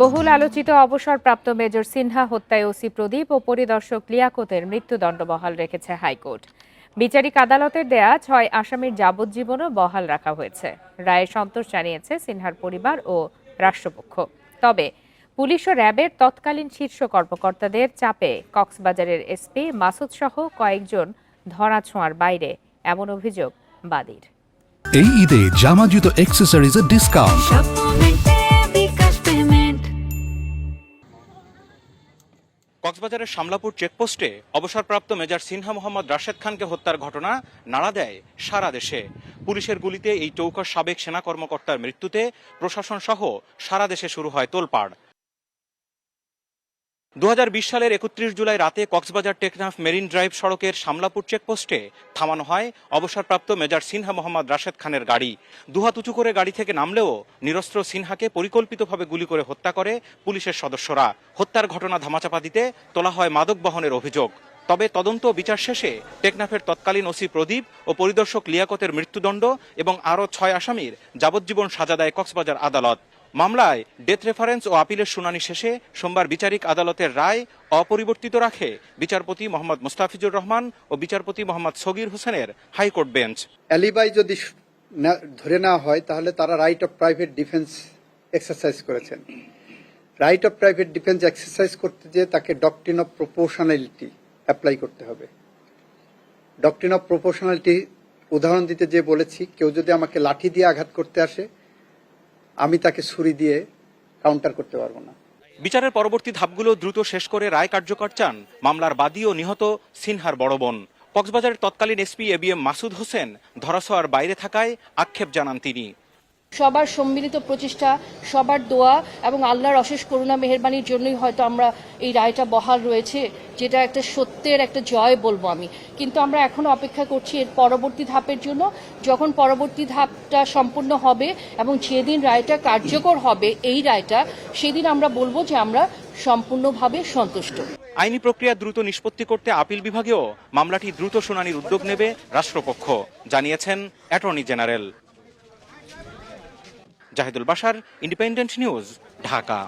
বহুল আলোচিত অবসরপ্রাপ্ত মেজর সিনহা হত্যায় ওসি প্রদীপ ও পরিদর্শক লিয়াকতের মৃত্যুদণ্ড বহাল রেখেছে হাইকোর্ট। বিচারিক আদালতের দেয়া ছয় আসামির যাবজ্জীবনও বহাল রাখা হয়েছে। রায়ে সন্তোষ জানিয়েছে সিনহার পরিবার ও রাষ্ট্রপক্ষ। তবে পুলিশ ও র্যাবের তৎকালীন শীর্ষ কর্মকর্তাদের চাপে কক্সবাজারের এসপি মাসুদ সহ কয়েকজন ধরাছোঁয়ার বাইরে এমন অভিযোগ বাদীর। এই ঈদে জামা জুতো অ্যাক্সেসরিজের ডিসকাউন্ট কক্সবাজারের শামলাপুর চেকপোস্টে অবসরপ্রাপ্ত মেজর সিনহা মোহাম্মদ রাশেদ খানকে হত্যার ঘটনা নাড়া দেয় সারা দেশে। পুলিশের গুলিতে এই চৌকার সাবেক সেনা কর্মকর্তার মৃত্যুতে প্রশাসন সহ সারা দেশে শুরু হয় তোলপাড়। দু হাজার বিশ সালের একত্রিশ জুলাই রাতে কক্সবাজার টেকনাফ মেরিন ড্রাইভ সড়কের শামলাপুর চেকপোস্টে থামানো হয় অবসরপ্রাপ্ত মেজর সিনহা মোহাম্মদ রাশেদ খানের গাড়ি। দুহাত উঁচু করে গাড়ি থেকে নামলেও নিরস্ত্র সিনহাকে পরিকল্পিতভাবে গুলি করে হত্যা করে পুলিশের সদস্যরা। হত্যার ঘটনা ধামাচাপা দিতে তোলা হয় মাদক বহনের অভিযোগ। তবে তদন্ত বিচার শেষে টেকনাফের তৎকালীন ওসি প্রদীপ ও পরিদর্শক লিয়াকতের মৃত্যুদণ্ড এবং আরও ছয় আসামির যাবজ্জীবন সাজা দেয় কক্সবাজার আদালত। মামলায় ডেথ রেফারেন্স ও আপিলের শুনানি শেষে সোমবার বিচারিক আদালতের রায় অপরিবর্তিত রাখে বিচারপতি মোহাম্মদ মুস্তাফিজুর রহমান ও বিচারপতি মোহাম্মদ সগির হোসেনের হাইকোর্ট বেঞ্চ। অ্যালিবাই যদি ধরে নেওয়া হয়, তাহলে তারা right of private defence exercise করেছেন। Right of private defence exercise করতে যেয়ে তাকে ডকট্রিন অফ প্রপোর্শনালিটি অ্যাপ্লাই করতে হবে। ডকট্রিন অফ প্রপোর্শনালিটি উদাহরণ দিতে যে বলেছি, কেউ যদি আমাকে লাঠি দিয়ে আঘাত করতে আসে আমি তাকে ছুরি দিয়ে কাউন্টার করতে পারব না। বিচারের পরবর্তী ধাপগুলো দ্রুত শেষ করে রায় কার্যকর চান মামলার বাদী ও নিহত সিনহার বড় বোন। কক্সবাজারের তৎকালীন এসপি এবিএম মাসুদ হোসেন ধরাছোয়ার বাইরে থাকায় আক্ষেপ জানান তিনি। সবার সম্মিলিত প্রচেষ্টা, সবার দোয়া এবং আল্লাহর অশেষ করুণা, মেহেরবানির জন্যই হয়তো আমরা এই রায়টা বহাল রয়েছে, যেটা একটা সত্যের একটা জয় বলব আমি। কিন্তু আমরা এখনও অপেক্ষা করছি এর পরবর্তী ধাপের জন্য। যখন পরবর্তী ধাপটা সম্পূর্ণ হবে এবং যেদিন রায়টা কার্যকর হবে, এই রায়টা, সেদিন আমরা বলব যে আমরা সম্পূর্ণভাবে সন্তুষ্ট। আইনি প্রক্রিয়া দ্রুত নিষ্পত্তি করতে আপিল বিভাগেও মামলাটি দ্রুত শুনানির উদ্যোগ নেবে রাষ্ট্রপক্ষ, জানিয়েছেন অ্যাটর্নি জেনারেল। জাহিদুল বাসার ইন্ডিপেন্ডেন্ট নিউজ ঢাকা।